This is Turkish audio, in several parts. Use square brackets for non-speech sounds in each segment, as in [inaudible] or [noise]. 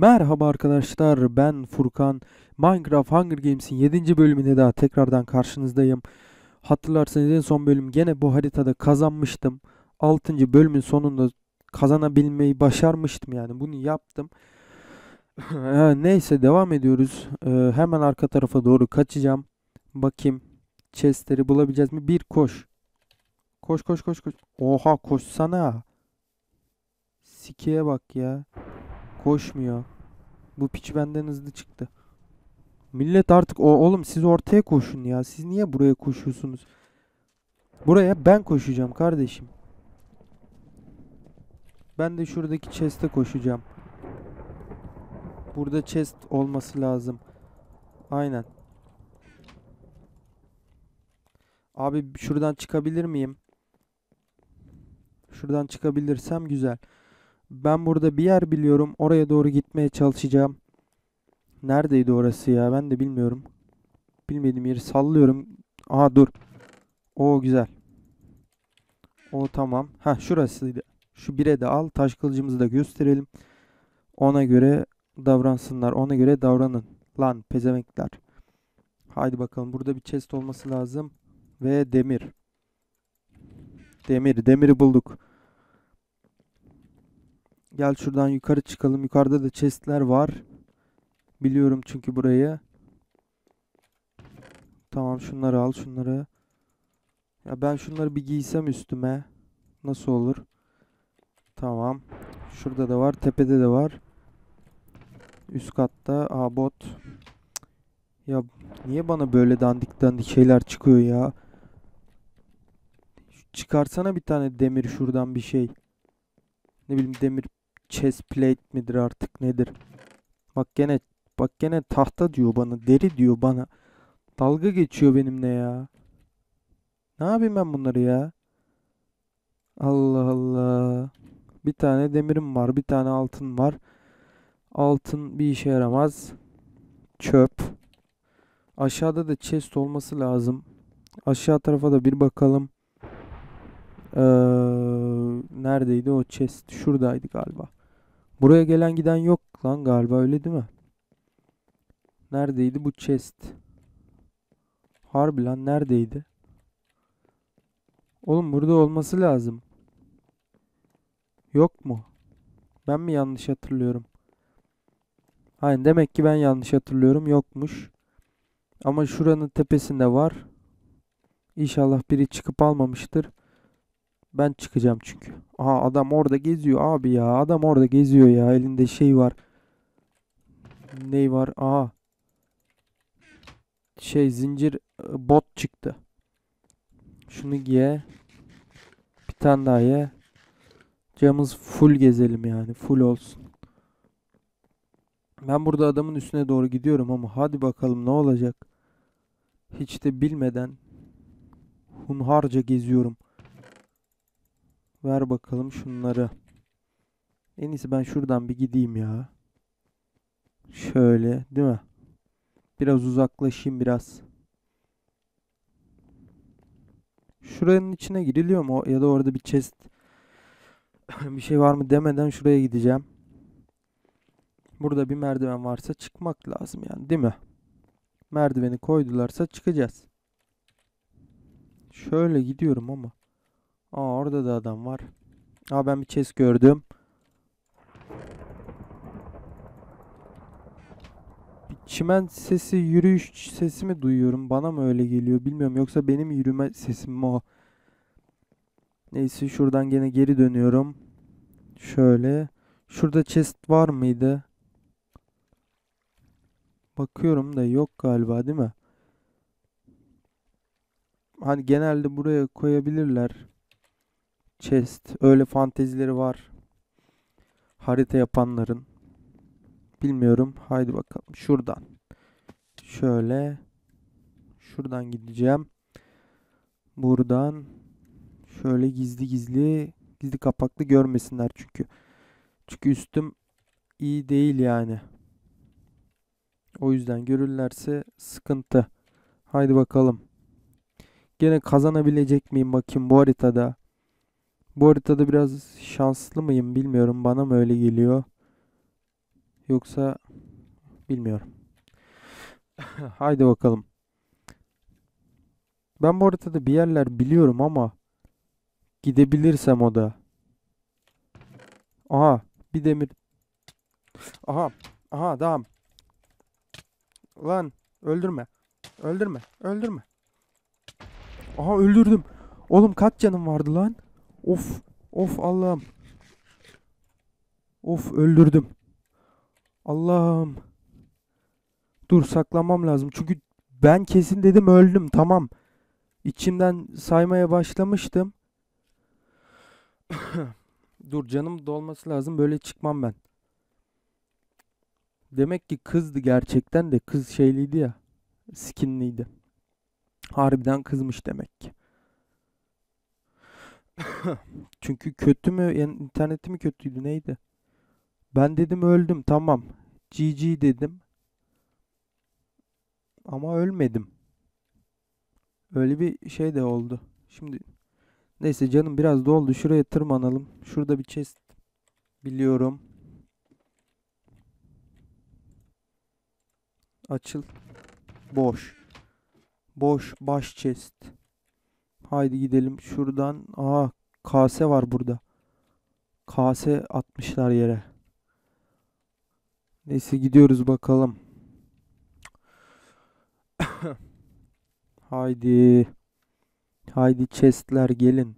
Merhaba arkadaşlar ben Furkan. Minecraft Hunger Games'in 7. bölümüne daha tekrardan karşınızdayım. Hatırlarsanız en son bölüm gene bu haritada kazanmıştım. 6. bölümün sonunda kazanabilmeyi başarmıştım yani bunu yaptım. Ha, [laughs] Neyse devam ediyoruz. Ee, hemen arka tarafa doğru kaçacağım. Bakayım chestleri bulabileceğiz mi? Bir koş. Koş koş koş koş. Oha koşsana. Sikiye bak ya. Koşmuyor. Bu piç benden hızlı çıktı. Millet artık o oğlum siz ortaya koşun ya. Siz niye buraya koşuyorsunuz? Buraya ben koşacağım kardeşim. Ben de şuradaki chest'e koşacağım. Burada chest olması lazım. Aynen. Abi şuradan çıkabilir miyim? Şuradan çıkabilirsem güzel. Ben burada bir yer biliyorum. Oraya doğru gitmeye çalışacağım. Neredeydi orası ya? Ben de bilmiyorum. Bilmediğim yeri sallıyorum. Aha dur. O güzel. O tamam. Ha şurasıydı. Şu bire de al. Taş kılıcımızı da gösterelim. Ona göre davransınlar. Ona göre davranın. Lan pezemekler. Haydi bakalım. Burada bir chest olması lazım. Ve demir. Demir. Demiri bulduk. Gel şuradan yukarı çıkalım. Yukarıda da chestler var. Biliyorum çünkü burayı. Tamam şunları al şunları. Ya ben şunları bir giysem üstüme. Nasıl olur? Tamam. Şurada da var. Tepede de var. Üst katta. Aa bot. Ya niye bana böyle dandik dandik şeyler çıkıyor ya? Çıkarsana bir tane demir şuradan bir şey. Ne bileyim demir chest plate midir artık nedir? Bak gene bak gene tahta diyor bana, deri diyor bana. Dalga geçiyor benimle ya. Ne yapayım ben bunları ya? Allah Allah. Bir tane demirim var, bir tane altın var. Altın bir işe yaramaz. Çöp. Aşağıda da chest olması lazım. Aşağı tarafa da bir bakalım. Ee, neredeydi o chest? Şuradaydı galiba. Buraya gelen giden yok lan galiba öyle değil mi? Neredeydi bu chest? Harbi lan neredeydi? Oğlum burada olması lazım. Yok mu? Ben mi yanlış hatırlıyorum? Hayır demek ki ben yanlış hatırlıyorum. Yokmuş. Ama şuranın tepesinde var. İnşallah biri çıkıp almamıştır. Ben çıkacağım çünkü. Aha adam orada geziyor abi ya. Adam orada geziyor ya. Elinde şey var. Ney var? Aha. Şey zincir e, bot çıktı. Şunu giye. Bir tane daha ye. Camımız full gezelim yani. Full olsun. Ben burada adamın üstüne doğru gidiyorum ama hadi bakalım ne olacak. Hiç de bilmeden hunharca geziyorum. Ver bakalım şunları. En iyisi ben şuradan bir gideyim ya. Şöyle, değil mi? Biraz uzaklaşayım biraz. Şuranın içine giriliyor mu? Ya da orada bir chest [coughs] bir şey var mı demeden şuraya gideceğim. Burada bir merdiven varsa çıkmak lazım yani, değil mi? Merdiveni koydularsa çıkacağız. Şöyle gidiyorum ama. Aa orada da adam var. Aa ben bir chest gördüm. Bir çimen sesi, yürüyüş sesi mi duyuyorum? Bana mı öyle geliyor bilmiyorum. Yoksa benim yürüme sesim mi o? Neyse şuradan gene geri dönüyorum. Şöyle. Şurada chest var mıydı? Bakıyorum da yok galiba değil mi? Hani genelde buraya koyabilirler. Chest. Öyle fantezileri var. Harita yapanların. Bilmiyorum. Haydi bakalım. Şuradan. Şöyle. Şuradan gideceğim. Buradan. Şöyle gizli gizli. Gizli kapaklı görmesinler çünkü. Çünkü üstüm iyi değil yani. O yüzden görürlerse sıkıntı. Haydi bakalım. Gene kazanabilecek miyim bakayım bu haritada. Bu haritada biraz şanslı mıyım bilmiyorum. Bana mı öyle geliyor? Yoksa bilmiyorum. [laughs] Haydi bakalım. Ben bu haritada bir yerler biliyorum ama gidebilirsem o da. Aha bir demir. Aha aha tamam. Lan öldürme. Öldürme. Öldürme. Aha öldürdüm. Oğlum kaç canım vardı lan? Of. Of Allah'ım. Of öldürdüm. Allah'ım. Dur saklanmam lazım. Çünkü ben kesin dedim öldüm. Tamam. İçimden saymaya başlamıştım. [coughs] Dur canım dolması lazım. Böyle çıkmam ben. Demek ki kızdı gerçekten de kız şeyliydi ya. Skinliydi. Harbiden kızmış demek ki. [laughs] Çünkü kötü mü? Yani interneti mi kötüydü neydi? Ben dedim öldüm tamam. GG dedim. Ama ölmedim. Öyle bir şey de oldu. Şimdi neyse canım biraz doldu. Şuraya tırmanalım. Şurada bir chest biliyorum. Açıl. Boş. Boş baş chest. Haydi gidelim şuradan. Aa kase var burada. Kase atmışlar yere. Neyse gidiyoruz bakalım. [coughs] Haydi. Haydi chestler gelin.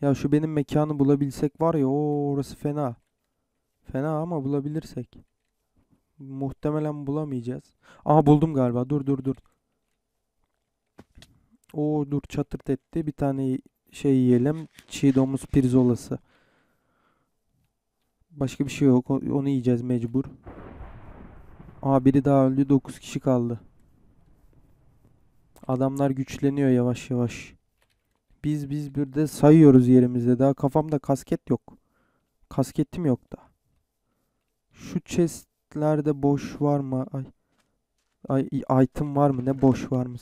Ya şu benim mekanı bulabilsek var ya o orası fena. Fena ama bulabilirsek. Muhtemelen bulamayacağız. Aha buldum galiba. Dur dur dur. O dur çatırt etti. Bir tane şey yiyelim. Çiğ domuz pirzolası. Başka bir şey yok. Onu yiyeceğiz mecbur. Aa biri daha öldü. 9 kişi kaldı. Adamlar güçleniyor yavaş yavaş. Biz biz bir de sayıyoruz yerimizde. Daha kafamda kasket yok. Kasketim yok da. Şu chestlerde boş var mı? Ay. Ay item var mı? Ne boş var mı?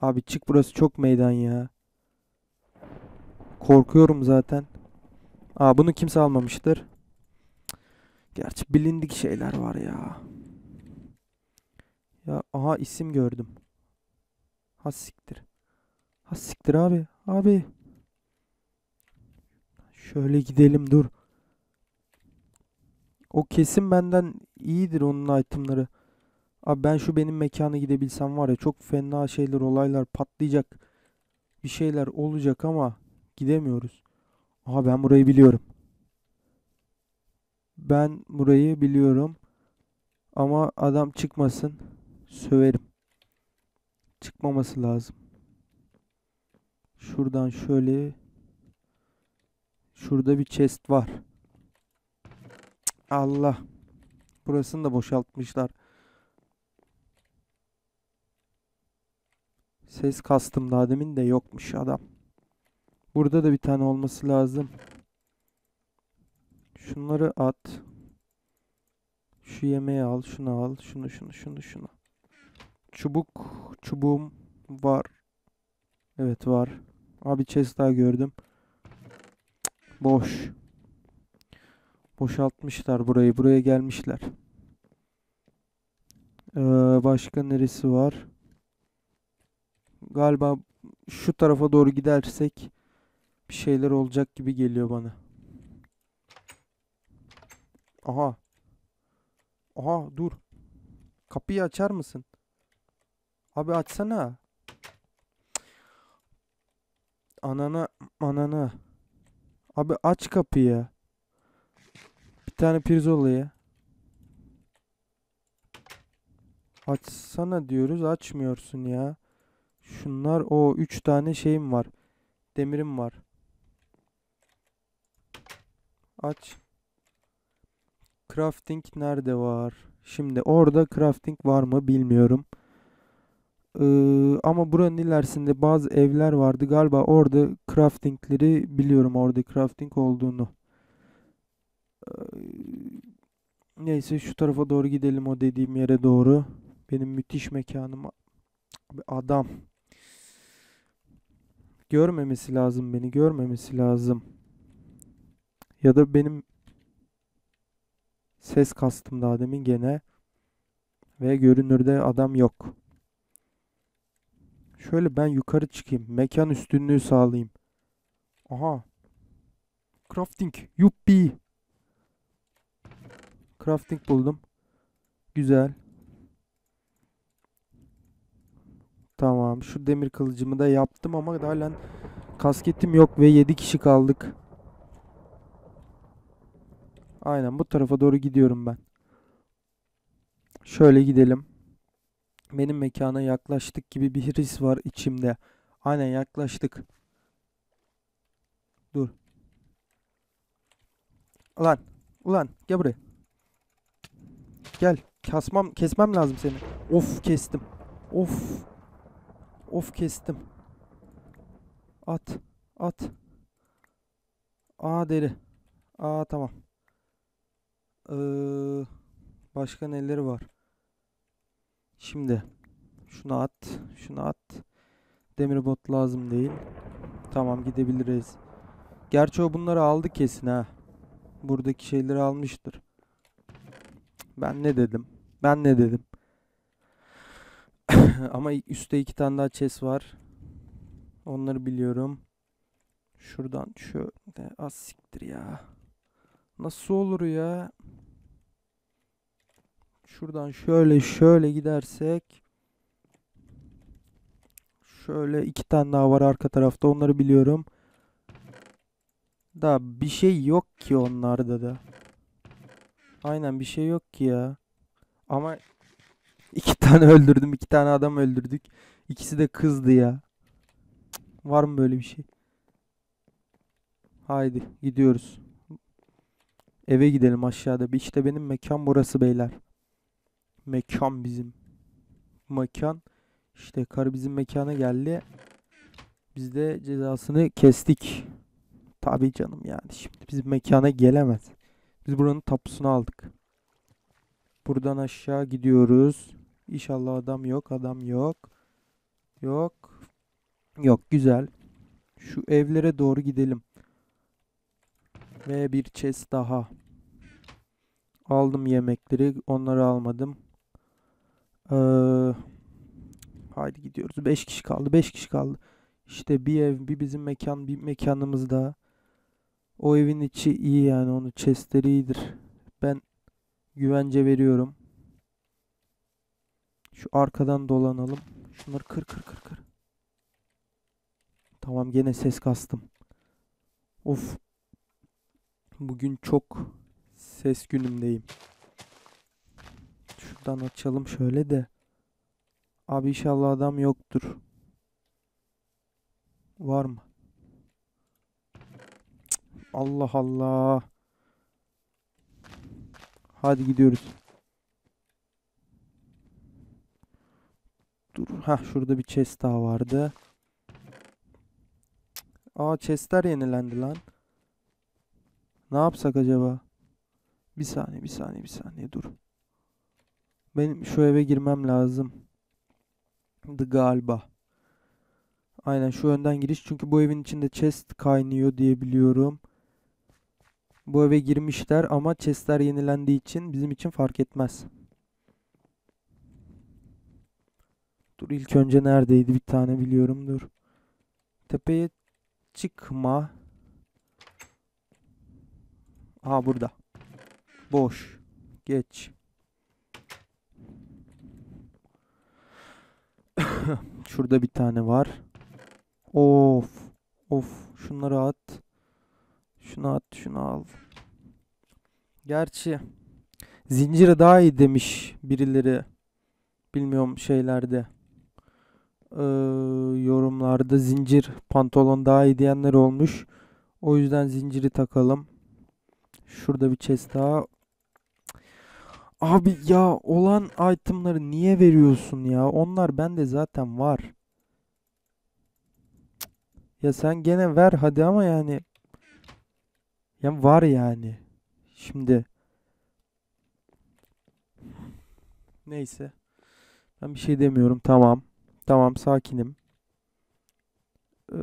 Abi çık burası çok meydan ya. Korkuyorum zaten. Aa bunu kimse almamıştır. Gerçi bilindik şeyler var ya. Ya aha isim gördüm. Ha siktir. Ha siktir abi. Abi. Şöyle gidelim dur. O kesin benden iyidir onun itemları. Abi ben şu benim mekana gidebilsem var ya çok fena şeyler olaylar patlayacak. Bir şeyler olacak ama gidemiyoruz. Aha ben burayı biliyorum. Ben burayı biliyorum. Ama adam çıkmasın. Söverim. Çıkmaması lazım. Şuradan şöyle. Şurada bir chest var. Allah. Burasını da boşaltmışlar. Ses kastım daha demin de yokmuş adam. Burada da bir tane olması lazım. Şunları at. Şu yemeği al, şunu al, şunu, şunu, şunu, şunu. Çubuk, çubuğum var. Evet var. Abi chest daha gördüm. Boş. Boşaltmışlar burayı. Buraya gelmişler. Ee, başka neresi var? Galiba şu tarafa doğru gidersek bir şeyler olacak gibi geliyor bana. Aha. Aha dur. Kapıyı açar mısın? Abi açsana. Anana anana. Abi aç kapıyı. Bir tane pirzolayı. Açsana diyoruz açmıyorsun ya. Şunlar o 3 tane şeyim var. Demirim var. Aç. Crafting nerede var? Şimdi orada crafting var mı bilmiyorum. Ee, ama buranın ilerisinde bazı evler vardı. Galiba orada craftingleri biliyorum orada crafting olduğunu. Ee, neyse şu tarafa doğru gidelim o dediğim yere doğru. Benim müthiş mekanım. Adam. Görmemesi lazım beni. Görmemesi lazım. Ya da benim Ses kastım daha demin gene. Ve görünürde adam yok. Şöyle ben yukarı çıkayım. Mekan üstünlüğü sağlayayım. Aha. Crafting. Yuppi. Crafting buldum. Güzel. Tamam. Şu demir kılıcımı da yaptım ama halen kasketim yok ve 7 kişi kaldık. Aynen bu tarafa doğru gidiyorum ben. Şöyle gidelim. Benim mekana yaklaştık gibi bir his var içimde. Aynen yaklaştık. Dur. Ulan. Ulan gel buraya. Gel. Kesmem, kesmem lazım seni. Of kestim. Of. Of kestim. At. At. Aa deri. Aa tamam. Ee, başka neleri var? Şimdi şunu at, şunu at. Demir bot lazım değil. Tamam gidebiliriz. Gerçi o bunları aldı kesin ha. Buradaki şeyleri almıştır. Ben ne dedim? Ben ne dedim? [laughs] Ama üstte iki tane daha chest var. Onları biliyorum. Şuradan şöyle az siktir ya. Nasıl olur ya? Şuradan şöyle şöyle gidersek şöyle iki tane daha var arka tarafta onları biliyorum. Da bir şey yok ki onlarda da. Aynen bir şey yok ki ya. Ama iki tane öldürdüm, iki tane adam öldürdük. İkisi de kızdı ya. Var mı böyle bir şey? Haydi gidiyoruz. Eve gidelim aşağıda. İşte benim mekan burası beyler. Mekan bizim. Mekan. İşte karı bizim mekana geldi. Biz de cezasını kestik. Tabii canım yani. Şimdi bizim mekana gelemez. Biz buranın tapusunu aldık. Buradan aşağı gidiyoruz. İnşallah adam yok. Adam yok. Yok. Yok. Güzel. Şu evlere doğru gidelim. Ve bir chest daha. Aldım yemekleri. Onları almadım. Ee, haydi gidiyoruz. 5 kişi kaldı. 5 kişi kaldı. İşte bir ev, bir bizim mekan, bir mekanımız daha. O evin içi iyi yani. Onun chestleri iyidir. Ben güvence veriyorum. Şu arkadan dolanalım. Şunları kır kır kır kır. Tamam gene ses kastım. Of. Bugün çok ses günümdeyim. Şuradan açalım şöyle de. Abi inşallah adam yoktur. Var mı? Allah Allah. Hadi gidiyoruz. Dur. Ha şurada bir chest daha vardı. Aa chestler yenilendi lan. Ne yapsak acaba? Bir saniye, bir saniye, bir saniye dur. Benim şu eve girmem lazım. Galiba. Aynen şu önden giriş. Çünkü bu evin içinde chest kaynıyor diye biliyorum. Bu eve girmişler ama chestler yenilendiği için bizim için fark etmez. Dur ilk önce neredeydi bir tane biliyorum dur. Tepeye çıkma. Aha burada. Boş. Geç. [laughs] Şurada bir tane var. Of. Of. Şunları at. Şunu at. Şunu al. Gerçi zinciri daha iyi demiş birileri. Bilmiyorum şeylerde. Ee, yorumlarda zincir pantolon daha iyi diyenler olmuş. O yüzden zinciri takalım. Şurada bir chest daha. Abi ya olan itemları niye veriyorsun ya? Onlar bende zaten var. Ya sen gene ver hadi ama yani. Ya var yani. Şimdi. Neyse. Ben bir şey demiyorum. Tamam. Tamam sakinim. Ee,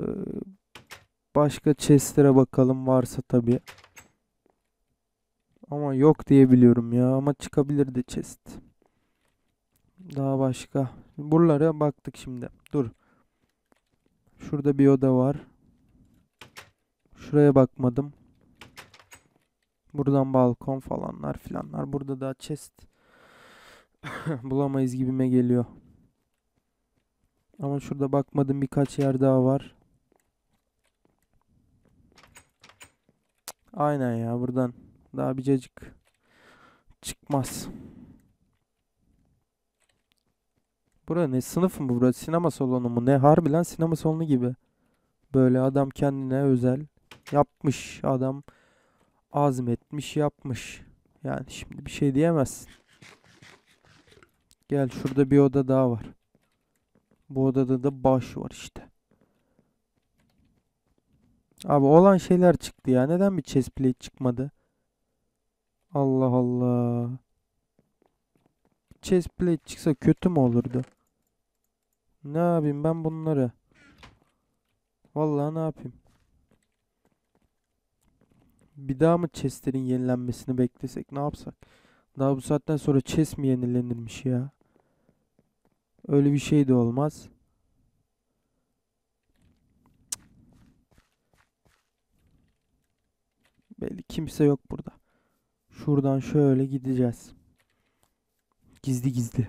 başka chestlere bakalım varsa tabii. Ama yok diye biliyorum ya. Ama çıkabilirdi chest. Daha başka. Buralara baktık şimdi. Dur. Şurada bir oda var. Şuraya bakmadım. Buradan balkon falanlar filanlar. Burada da chest [laughs] bulamayız gibime geliyor. Ama şurada bakmadım birkaç yer daha var. Aynen ya buradan daha bir çıkmaz. Bura ne sınıf mı burası? Sinema salonu mu? Ne harbi lan sinema salonu gibi. Böyle adam kendine özel yapmış. Adam azmetmiş yapmış. Yani şimdi bir şey diyemezsin. Gel şurada bir oda daha var. Bu odada da baş var işte. Abi olan şeyler çıktı ya. Neden bir chest plate çıkmadı? Allah Allah. Chest plate çıksa kötü mü olurdu? Ne yapayım ben bunları? Vallahi ne yapayım? Bir daha mı chestlerin yenilenmesini beklesek ne yapsak? Daha bu saatten sonra chest mi yenilenirmiş ya? Öyle bir şey de olmaz. Belli kimse yok burada. Şuradan şöyle gideceğiz. Gizli gizli.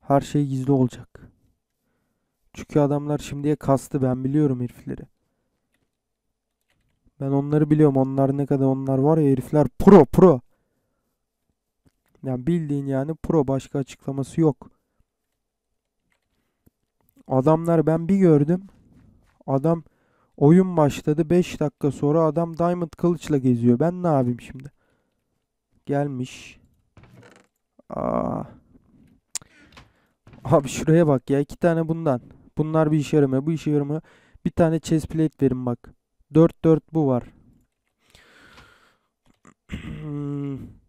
Her şey gizli olacak. Çünkü adamlar şimdiye kastı ben biliyorum herifleri. Ben onları biliyorum. Onlar ne kadar onlar var ya herifler pro pro. Yani bildiğin yani pro başka açıklaması yok. Adamlar ben bir gördüm. Adam oyun başladı 5 dakika sonra adam Diamond kılıçla geziyor. Ben ne yapayım şimdi? Gelmiş. Aa. Abi şuraya bak ya iki tane bundan. Bunlar bir işe yaramıyor. Bu işe yaramıyor. Bir tane chest plate verin bak. 4 4 bu var. [clears throat]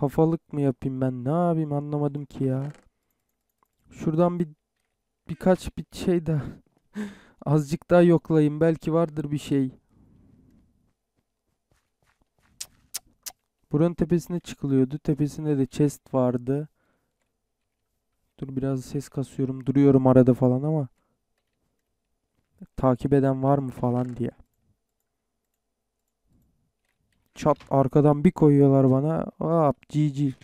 Kafalık mı yapayım ben? Ne yapayım anlamadım ki ya. Şuradan bir birkaç bir şey daha [laughs] azıcık daha yoklayayım. Belki vardır bir şey. Buranın tepesine çıkılıyordu. Tepesinde de chest vardı. Dur biraz ses kasıyorum. Duruyorum arada falan ama. Takip eden var mı falan diye. Çat arkadan bir koyuyorlar bana. Hop GG.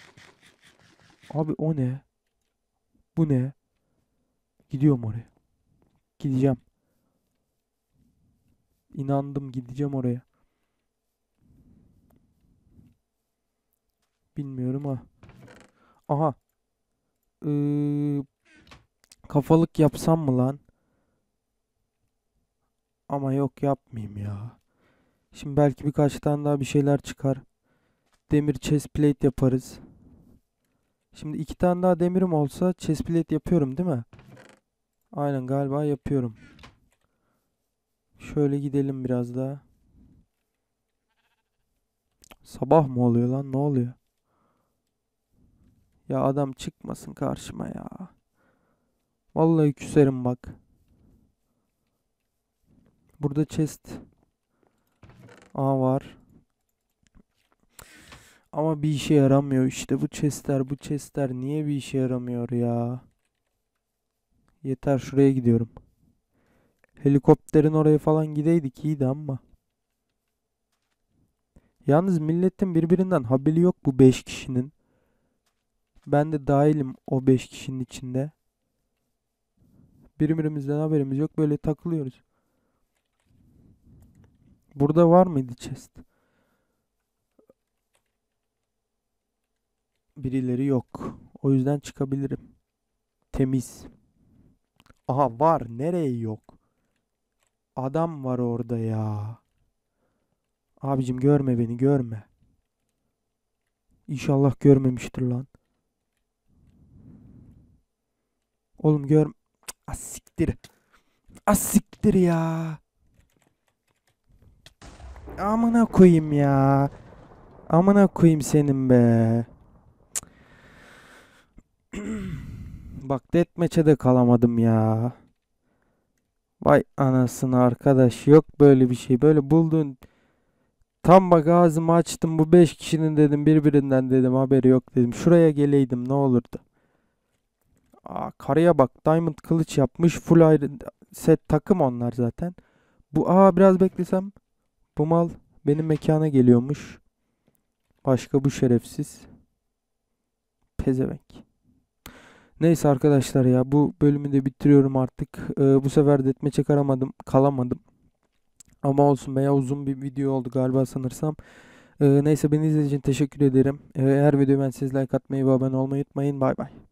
Abi o ne? Bu ne? Gidiyorum oraya. Gideceğim. İnandım gideceğim oraya. Bilmiyorum ha. Aha. Ee, kafalık yapsam mı lan? Ama yok yapmayayım ya. Şimdi belki birkaç tane daha bir şeyler çıkar. Demir chest plate yaparız. Şimdi iki tane daha demirim olsa chest plate yapıyorum değil mi? Aynen galiba yapıyorum. Şöyle gidelim biraz daha. Sabah mı oluyor lan? Ne oluyor? Ya adam çıkmasın karşıma ya. Vallahi küserim bak. Burada chest. Aa var. Ama bir işe yaramıyor işte bu chestler bu chestler niye bir işe yaramıyor ya? Yeter şuraya gidiyorum. Helikopterin oraya falan gideydik iyiydi ama. Yalnız milletin birbirinden haberi yok bu 5 kişinin. Ben de dahilim o 5 kişinin içinde. Birbirimizden haberimiz yok. Böyle takılıyoruz. Burada var mıydı chest? Birileri yok. O yüzden çıkabilirim. Temiz. Aha var. Nereye yok? Adam var orada ya. Abicim görme beni görme. İnşallah görmemiştir lan. Oğlum gör... Asiktir. Asiktir ya. Amına koyayım ya. Amına koyayım senin be. Bak deathmatch'e de kalamadım ya. Vay anasını arkadaş yok böyle bir şey. Böyle buldun. Tam bak ağzımı açtım bu 5 kişinin dedim birbirinden dedim haberi yok dedim. Şuraya geleydim ne olurdu. Aa, karıya bak Diamond kılıç yapmış. Full iron set takım onlar zaten. Bu aa biraz beklesem bu mal benim mekana geliyormuş. Başka bu şerefsiz. Pezevenk. Neyse arkadaşlar ya bu bölümü de bitiriyorum artık. Ee, bu sefer de etme çıkaramadım, kalamadım. Ama olsun veya uzun bir video oldu galiba sanırsam. Ee, neyse beni izlediğiniz için teşekkür ederim. Ee, eğer videoyu ben siz like atmayı ve abone olmayı unutmayın. Bay bay.